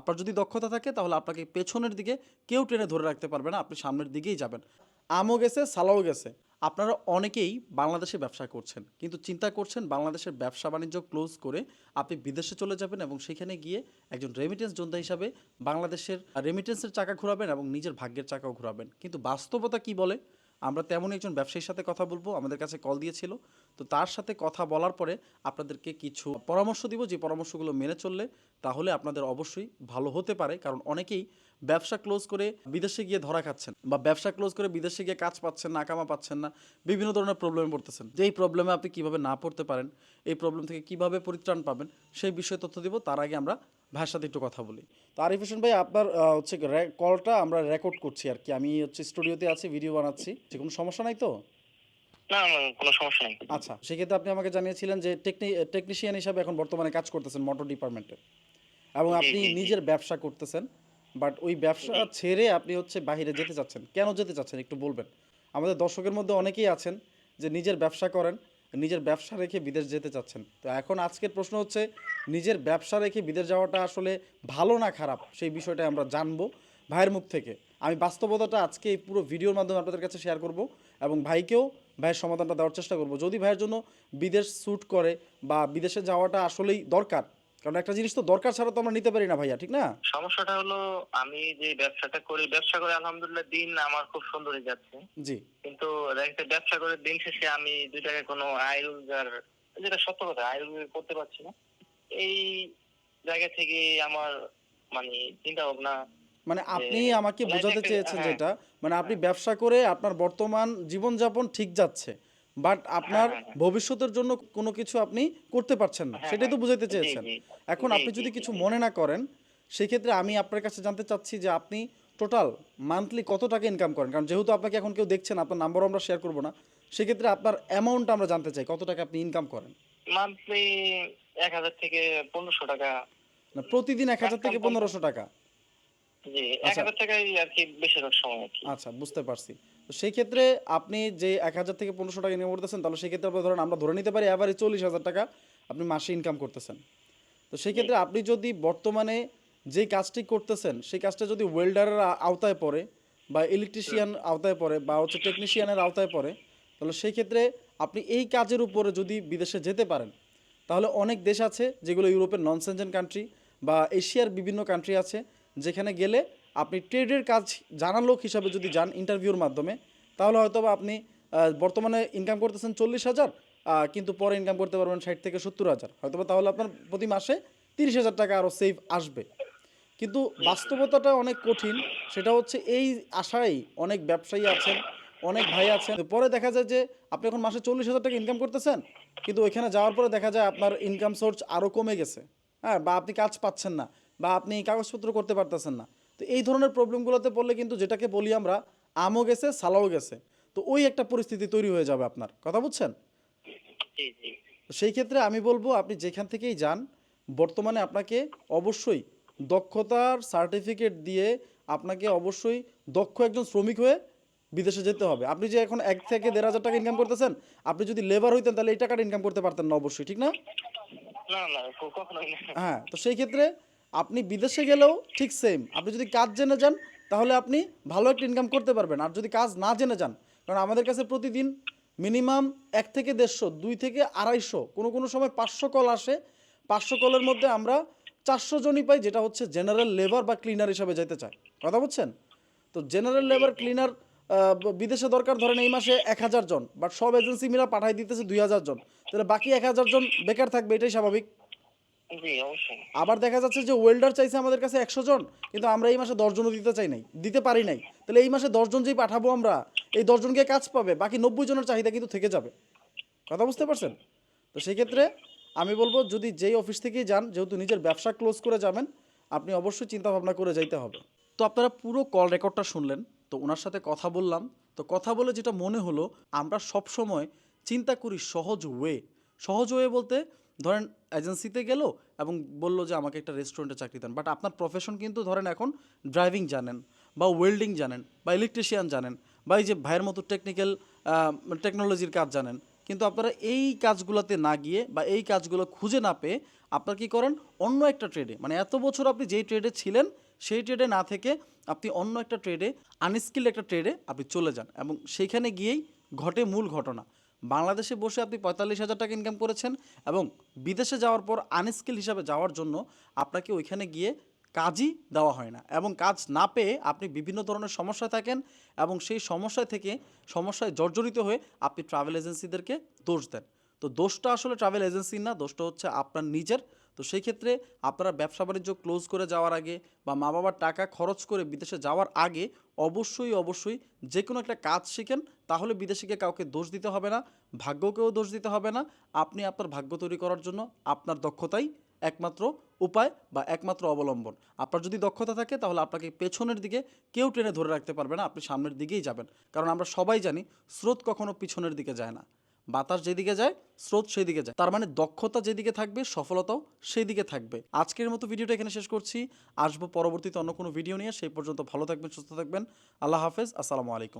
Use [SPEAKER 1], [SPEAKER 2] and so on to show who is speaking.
[SPEAKER 1] আপনার যদি দক্ষতা থাকে, তাহলে আপনাকে পেছনের দিকে কেউ টেনে ধরে রাখতে পারবে না, আপনি সামনের দিকেই যাবেন। আমও গেছে, সালাও গেছে। আপনারা অনেকেই বাংলাদেশে ব্যবসা করছেন, কিন্তু চিন্তা করছেন বাংলাদেশের ব্যবসা বাণিজ্য ক্লোজ করে আপনি বিদেশে চলে যাবেন এবং সেখানে গিয়ে একজন রেমিটেন্স যোদ্ধা হিসাবে বাংলাদেশের রেমিটেন্সের চাকা ঘোরাবেন এবং নিজের ভাগ্যের চাকাও ঘোরাবেন। কিন্তু বাস্তবতা কি বলে? আমরা তেমনই একজন ব্যবসায়ীর সাথে কথা বলব, আমাদের কাছে কল দিয়েছিল। তো তার সাথে কথা বলার পরে আপনাদেরকে কিছু পরামর্শ দিব, যে পরামর্শগুলো মেনে চললে তাহলে আপনাদের অবশ্যই ভালো হতে পারে। কারণ অনেকেই ব্যবসা ক্লোজ করে বিদেশে গিয়ে ধরা খাচ্ছেন বা ব্যবসা ক্লোজ করে বিদেশে গিয়ে কাজ পাচ্ছেন না, কামা পাচ্ছেন না, বিভিন্ন ধরনের প্রবলেমে পড়তেছেন। যে এই প্রবলেমে আপনি কীভাবে না পড়তে পারেন, এই প্রবলেম থেকে কীভাবে পরিত্রাণ পাবেন, সেই বিষয়ে তথ্য দিব। তার আগে আমরা সাথে একটু কথা বলি। তো আরিফ হোসেন ভাই আপনার হচ্ছে কলটা আমরা রেকর্ড করছি আর কি। আমি হচ্ছে স্টুডিওতে আছি ভিডিও বানাচ্ছি। যে কোনো সমস্যা নাই তো?
[SPEAKER 2] না না, কোনো সমস্যা নেই।
[SPEAKER 1] আচ্ছা সেক্ষেত্রে আপনি আমাকে জানিয়েছিলেন যে টেকনি টেকনিশিয়ান হিসাবে এখন বর্তমানে কাজ করতেছেন মোটর ডিপার্টমেন্টে এবং আপনি। নিজের ব্যবসা করতেছেন বাট ওই ব্যবসা ছেড়ে আপনি হচ্ছে বাইরে যেতে চাচ্ছেন। কেন যেতে চাচ্ছেন একটু বলবেন? আমাদের দর্শকের মধ্যে অনেকেই আছেন যে নিজের ব্যবসা করেন নিজের ব্যবসা রেখে বিদেশ যেতে চাচ্ছেন। তো এখন আজকের প্রশ্ন হচ্ছে, নিজের ব্যবসা রেখে বিদেশ যাওয়াটা আসলে ভালো না খারাপ? সেই বিষয়টা আমরা জানব ভাইয়ের মুখ থেকে। আমি বাস্তবতাটা আজকে এই পুরো ভিডিওর মাধ্যমে আপনাদের কাছে শেয়ার করব এবং ভাইকেও ভাইয়ের সমাধানটা দেওয়ার চেষ্টা করব। যদি ভাইয়ের জন্য বিদেশ স্যুট করে বা বিদেশে যাওয়াটা আসলেই দরকার কারণ একটা জিনিস তো দরকার ছাড়া তো আমরা নিতে পারি না ভাইয়া ঠিক না?
[SPEAKER 2] সমস্যাটা হলো আমি যে ব্যবসাটা করি ব্যবসা করে আলহামদুলিল্লাহ দিন আমার খুব সুন্দরই যাচ্ছে।
[SPEAKER 1] জি।
[SPEAKER 2] কিন্তু যাচ্ছে ব্যবসা করে দিন শেষে আমি দুই টাকা কোনো আয় রোজগার যেটা সত্য কথা আয় রোজগার করতে পারছি না। এই জায়গা থেকে আমার মানে চিন্তা ভাবনা
[SPEAKER 1] মানে আপনি আমাকে বোঝাতে চেয়েছেন
[SPEAKER 2] হ্যাঁ।
[SPEAKER 1] যেটা মানে আপনি ব্যবসা করে আপনার বর্তমান জীবনযাপন ঠিক যাচ্ছে। বাট আপনার
[SPEAKER 2] হ্যাঁ, হ্যাঁ।
[SPEAKER 1] ভবিষ্যতের জন্য কোনো কিছু আপনি করতে পারছেন না।
[SPEAKER 2] হ্যাঁ,
[SPEAKER 1] সেটাই তো। বুঝাইতে চেয়েছেন। এখন আপনি যদি কিছু মনে না করেন সেক্ষেত্রে আমি আপনার কাছে জানতে চাচ্ছি যে আপনি টোটাল মান্থলি কত টাকা ইনকাম করেন? কারণ যেহেতু আপনাকে এখন কেউ দেখছেন আপনার নাম্বারও আমরা শেয়ার করব না সেক্ষেত্রে আপনার অ্যামাউন্ট আমরা জানতে চাই কত টাকা আপনি ইনকাম করেন?
[SPEAKER 2] মান্থলি এক হাজার থেকে পনেরোশো টাকা।
[SPEAKER 1] না প্রতিদিন এক হাজার থেকে পনেরোশো টাকা।
[SPEAKER 2] জি এক
[SPEAKER 1] আচ্ছা।
[SPEAKER 2] হাজার টাকাই আর কি বেশিরভাগ সময় আর কি।
[SPEAKER 1] আচ্ছা বুঝতে পারছি। তো সেই ক্ষেত্রে আপনি যে এক হাজার থেকে পনেরোশো টাকা ইনকাম করতেছেন তাহলে সেই ক্ষেত্রে আপনি ধরেন আমরা ধরে নিতে পারি অ্যাভারেজ চল্লিশ হাজার টাকা আপনি মাসে ইনকাম করতেছেন। তো সেই ক্ষেত্রে আপনি যদি বর্তমানে যে কাজটি করতেছেন সেই কাজটা যদি ওয়েল্ডারের আওতায় পড়ে বা ইলেকট্রিশিয়ান আওতায় পড়ে বা হচ্ছে টেকনিশিয়ানের আওতায় পড়ে তাহলে সেই ক্ষেত্রে আপনি এই কাজের উপরে যদি বিদেশে যেতে পারেন তাহলে অনেক দেশ আছে যেগুলো ইউরোপের নন সেনজেন কান্ট্রি বা এশিয়ার বিভিন্ন কান্ট্রি আছে যেখানে গেলে আপনি ট্রেডের কাজ জানার লোক হিসাবে যদি যান ইন্টারভিউর মাধ্যমে, তাহলে হয়তো আপনি বর্তমানে ইনকাম করতেছেন চল্লিশ হাজার কিন্তু পরে ইনকাম করতে পারবেন ষাট থেকে সত্তর হাজার। হয়তো তাহলে আপনার প্রতি মাসে তিরিশ হাজার টাকা আরও সেভ আসবে। কিন্তু বাস্তবতাটা অনেক কঠিন, সেটা হচ্ছে এই আশায় অনেক ব্যবসায়ী আছেন, অনেক ভাই আছেন। পরে দেখা যায় যে আপনি এখন মাসে চল্লিশ হাজার টাকা ইনকাম করতেছেন, কিন্তু ওইখানে যাওয়ার পরে দেখা যায় আপনার ইনকাম সোর্স আরও কমে গেছে। হ্যাঁ বা আপনি কাজ পাচ্ছেন না। বা আপনি কাগজপত্র করতে পারতেছেন না। তো এই ধরনের প্রবলেমগুলোতে পড়লে কিন্তু যেটাকে বলি আমরা আমও গেছে সালাও গেছে। তো ওই একটা পরিস্থিতি তৈরি হয়ে যাবে আপনার। কথা বুঝছেন? সেই ক্ষেত্রে আমি বলব আপনি যেখান থেকেই যান বর্তমানে আপনাকে অবশ্যই দক্ষতার সার্টিফিকেট দিয়ে আপনাকে অবশ্যই দক্ষ একজন শ্রমিক হয়ে বিদেশে যেতে হবে। আপনি যে এখন এক থেকে দেড় হাজার টাকা ইনকাম করতেছেন আপনি যদি লেবার হইতেন তাহলে এই টাকাটা ইনকাম করতে পারতেন না অবশ্যই ঠিক না। হ্যাঁ তো সেই ক্ষেত্রে আপনি বিদেশে গেলেও ঠিক সেম আপনি যদি কাজ জেনে যান, তাহলে আপনি ভালো একটা ইনকাম করতে পারবেন। আর যদি কাজ না জেনে যান, কারণ আমাদের কাছে প্রতিদিন মিনিমাম এক থেকে দেড়শো, দুই থেকে আড়াইশো, কোনো কোনো সময় পাঁচশো কল আসে। পাঁচশো কলের মধ্যে আমরা চারশো জনই পাই, যেটা হচ্ছে জেনারেল লেবার বা ক্লিনার হিসাবে যেতে চায়। কথা বুঝছেন? তো জেনারেল লেবার ক্লিনার বিদেশে দরকার ধরেন এই মাসে এক হাজার জন বাট সব এজেন্সি মিলা পাঠাই দিতেছে দুই হাজার জন। তাহলে বাকি এক হাজার জন বেকার থাকবে, এটাই স্বাভাবিক। আবার দেখা যাচ্ছে যে ওয়েল্ডার চাইছে আমাদের কাছে একশো জন, কিন্তু আমরা এই মাসে দশজনও দিতে চাই নাই, দিতে পারি নাই। তাহলে এই মাসে দশজন যেই পাঠাবো আমরা, এই দশজনকে কাজ পাবে, বাকি নব্বই জনের চাহিদা কিন্তু থেকে যাবে। কথা বুঝতে পারছেন? তো সেই ক্ষেত্রে আমি বলব, যদি যেই অফিস থেকেই যান, যেহেতু নিজের ব্যবসা ক্লোজ করে যাবেন, আপনি অবশ্যই চিন্তা ভাবনা করে যাইতে হবে। তো আপনারা পুরো কল রেকর্ডটা শুনলেন, তো ওনার সাথে কথা বললাম। তো কথা বলে যেটা মনে হলো, আমরা সব সময় চিন্তা করি সহজ ওয়ে সহজ ওয়ে বলতে ধরেন এজেন্সিতে গেল এবং বলল যে, আমাকে একটা রেস্টুরেন্টে চাকরি দেন। বাট আপনার প্রফেশন কিন্তু ধরেন এখন ড্রাইভিং জানেন বা ওয়েল্ডিং জানেন বা ইলেকট্রিশিয়ান জানেন বা এই যে ভাইয়ের মতো টেকনিক্যাল টেকনোলজির কাজ জানেন। কিন্তু আপনারা এই কাজগুলোতে না গিয়ে বা এই কাজগুলো খুঁজে না পেয়ে আপনার কী করেন? অন্য একটা ট্রেডে মানে এত বছর আপনি যেই ট্রেডে ছিলেন, সেই ট্রেডে না থেকে আপনি অন্য একটা ট্রেডে আনস্কিল্ড একটা ট্রেডে আপনি চলে যান এবং সেইখানে গিয়েই ঘটে মূল ঘটনা। বাংলাদেশে বসে আপনি পঁয়তাল্লিশ হাজার টাকা ইনকাম করেছেন এবং বিদেশে যাওয়ার পর আনস্কিল হিসাবে যাওয়ার জন্য আপনাকে ওইখানে গিয়ে কাজই দেওয়া হয় না এবং কাজ না পেয়ে আপনি বিভিন্ন ধরনের সমস্যায় থাকেন এবং সেই সমস্যা থেকে, সমস্যায় জর্জরিত হয়ে আপনি ট্রাভেল এজেন্সিদেরকে দোষ দেন। তো দোষটা আসলে ট্রাভেল এজেন্সির না, দোষটা হচ্ছে আপনার নিজের। তো সেই ক্ষেত্রে আপনারা ব্যবসা বাণিজ্য ক্লোজ করে যাওয়ার আগে বা মা বাবার টাকা খরচ করে বিদেশে যাওয়ার আগে অবশ্যই অবশ্যই যে কোনো একটা কাজ শিখেন, তাহলে বিদেশিকে কাউকে দোষ দিতে হবে না, ভাগ্যকেও দোষ দিতে হবে না। আপনি আপনার ভাগ্য তৈরি করার জন্য আপনার দক্ষতাই একমাত্র উপায় বা একমাত্র অবলম্বন। আপনার যদি দক্ষতা থাকে, তাহলে আপনাকে পেছনের দিকে কেউ টেনে ধরে রাখতে পারবে না, আপনি সামনের দিকেই যাবেন। কারণ আমরা সবাই জানি, স্রোত কখনো পিছনের দিকে যায় না। বাতাস যেদিকে যায়, স্রোত সেদিকে যায়। তার মানে দক্ষতা যেদিকে থাকবে, সফলতাও সেদিকে থাকবে। আজকের মতো ভিডিওটা এখানে শেষ করছি। আসব পরবর্তীতে অন্য কোনো ভিডিও নিয়ে। সেই পর্যন্ত ভালো থাকবেন, সুস্থ থাকবেন। আল্লাহ হাফেজ। আসসালামু আলাইকুম।